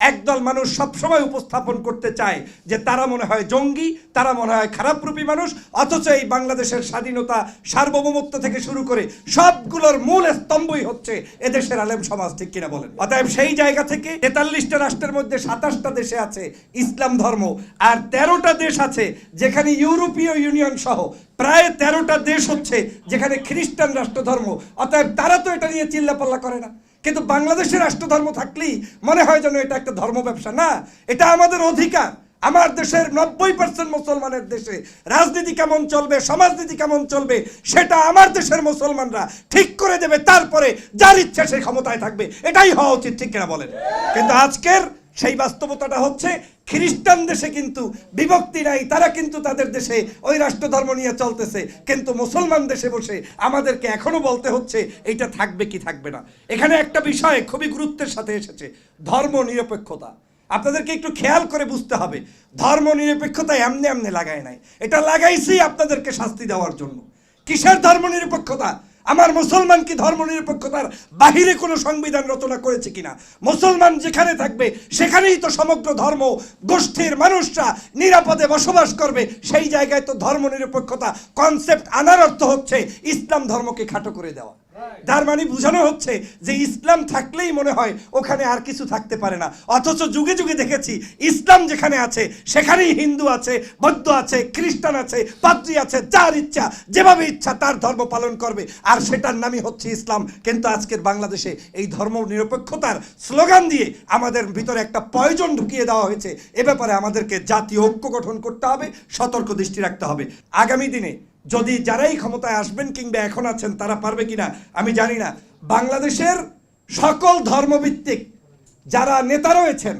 একদল মানুষ সবসময় উপস্থাপন করতে চায় যে তারা মনে হয় জঙ্গি, তারা মনে হয় খারাপরূপী মানুষ, অথচ এই বাংলাদেশের স্বাধীনতা সার্বভৌমত্ব থেকে শুরু করে সবগুলোর মূল স্তম্ভই হচ্ছে এদেশের আলেম সমাজ, ঠিক কিনা বলেন? অতএব সেই জায়গা থেকে তেতাল্লিশটা রাষ্ট্রের মধ্যে সাতাশটা দেশে আছে ইসলাম ধর্ম, আর তেরোটা দেশ আছে যেখানে ইউরোপীয় ইউনিয়ন সহ প্রায় তেরোটা দেশ হচ্ছে যেখানে খ্রিস্টান রাষ্ট্র ধর্ম অতএব তারা তো এটা নিয়ে চিল্লাপাল্লা করে না। কিন্তু বাংলাদেশের রাষ্ট্রধর্ম থাকলেই মনে হয় যেন এটা একটা ধর্ম ব্যবসা। না, এটা আমাদের অধিকার। আমার দেশের নব্বই পার্সেন্ট মুসলমানের দেশে রাজনীতি কেমন চলবে, সমাজনীতি কেমন চলবে, সেটা আমার দেশের মুসলমানরা ঠিক করে দেবে, তারপরে যার ইচ্ছা সে ক্ষমতায় থাকবে। এটাই হওয়া উচিত, ঠিক কিনা বলেন? কিন্তু আজকের সেই বাস্তবতাটা হচ্ছে খ্রিস্টান দেশে কিন্তু বিভক্তি নাই, তারা কিন্তু তাদের দেশে ওই রাষ্ট্রধর্ম নিয়ে চলতেছে। কিন্তু মুসলমান দেশে বসে আমাদেরকে এখনও বলতে হচ্ছে এটা থাকবে কি থাকবে না। এখানে একটা বিষয় খুবই গুরুত্বের সাথে এসেছে ধর্ম নিরপেক্ষতা আপনাদেরকে একটু খেয়াল করে বুঝতে হবে ধর্ম নিরপেক্ষতা এমনি এমনি লাগায় নাই। এটা লাগাইছি আপনাদেরকে শাস্তি দেওয়ার জন্য। কিসের ধর্ম নিরপেক্ষতা আমার মুসলমান কি ধর্ম নিরপেক্ষতার বাহিরে কোনো সংবিধান রচনা করেছে কিনা? মুসলমান যেখানে থাকবে, সেখানেই তো সমগ্র ধর্ম, গোষ্ঠীর মানুষরা নিরাপদে বসবাস করবে। সেই জায়গায় তো ধর্ম নিরপেক্ষতা কনসেপ্ট আনার অর্থ হচ্ছে ইসলাম ধর্মকে খাটো করে দেওয়া। তার মানে বোঝানো হচ্ছে যে ইসলাম থাকলেই মনে হয় ওখানে আর কিছু থাকতে পারে না। অথচ যুগে যুগে দেখেছি ইসলাম যেখানে আছে, সেখানেই হিন্দু আছে, বৌদ্ধ আছে, খ্রিস্টান আছে, পাদ্রী আছে, যার ইচ্ছা, যেভাবে ইচ্ছা তার ধর্ম পালন করবে। আর সেটার নামই হচ্ছে ইসলাম। কিন্তু আজকের বাংলাদেশে এই ধর্ম নিরপেক্ষতার স্লোগান দিয়ে আমাদের ভিতরে একটা পয়জন ঢুকিয়ে দেওয়া হয়েছে। এ ব্যাপারে আমাদেরকে জাতীয় ঐক্য গঠন করতে হবে, সতর্ক দৃষ্টি রাখতে হবে। আগামী দিনে যদি যারাই ক্ষমতায় আসবেন কিংবা এখন আছেন, তারা পারবে কিনা, আমি জানি না। বাংলাদেশের সকল ধর্মভিত্তিক যারা নেতা রয়েছেন,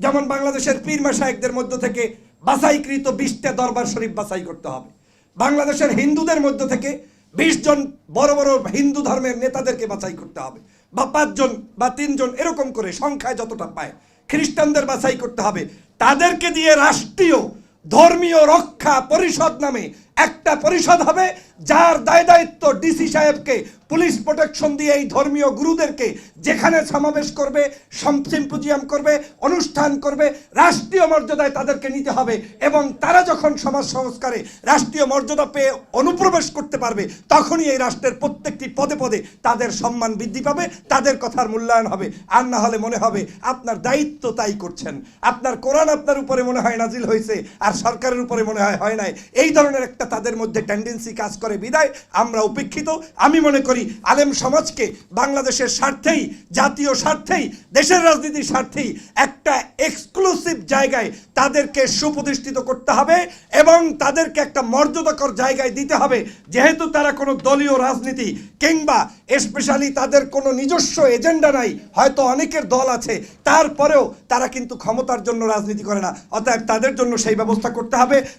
যেমন বাংলাদেশের পীর মাসায়েকদের মধ্য থেকে বাছাইকৃত বিশটা দরবার শরীফ বাছাই করতে হবে। বাংলাদেশের হিন্দুদের মধ্য থেকে বিশ জন বড় বড় হিন্দু ধর্মের নেতাদেরকে বাছাই করতে হবে। বা পাঁচজন বা তিনজন এরকম করে সংখ্যায় যতটা পায় খ্রিস্টানদের বাছাই করতে হবে। তাদেরকে দিয়ে রাষ্ট্রীয় ধর্মীয় রক্ষা পরিষদ নামে একটা পরিষদ হবে যার দায় দায়িত্ব ডিসি সাহেবকে, পুলিশ প্রোটেকশন দিয়ে এই ধর্মীয় গুরুদেরকে যেখানে সমাবেশ করবে সিম্পোজিয়াম করবে, অনুষ্ঠান করবে, রাষ্ট্রীয় মর্যাদায় তাদেরকে নিতে হবে এবং তারা যখন সমাজ সংস্কারে রাষ্ট্রীয় মর্যাদা পেয়ে অনুপ্রবেশ করতে পারবে, তখনই এই রাষ্ট্রের প্রত্যেকটি পদে পদে তাদের সম্মান বৃদ্ধি পাবে, তাদের কথার মূল্যায়ন হবে। আর না হলে মনে হবে আপনার দায়িত্ব তাই করছেন। আপনার কোরআন আপনার উপরে মনে হয় নাজিল হয়েছে, আর সরকারের উপরে মনে হয় হয় নাই। এই ধরনের একটা তাদের মধ্যে টেন্ডেন্সি কাজ করে বিদায়, আমরা উপেক্ষিত। আমি মনে করি আলেম সমাজকে বাংলাদেশের স্বার্থেই, জাতীয় স্বার্থেই, দেশের রাজনীতির স্বার্থেই একটা এক্সক্লুসিভ জায়গায় তাদেরকে সুপ্রতিষ্ঠিত করতে হবে এবং তাদেরকে একটা মর্যাদাকর জায়গায় দিতে হবে। যেহেতু তারা কোনো দলীয় রাজনীতি কিংবা স্পেশালি তাদের কোনো নিজস্ব এজেন্ডা নাই, হয়তো অনেকের দল আছে, তারপরেও তারা কিন্তু ক্ষমতার জন্য রাজনীতি করে না। অতএব তাদের জন্য সেই ব্যবস্থা করতে হবে।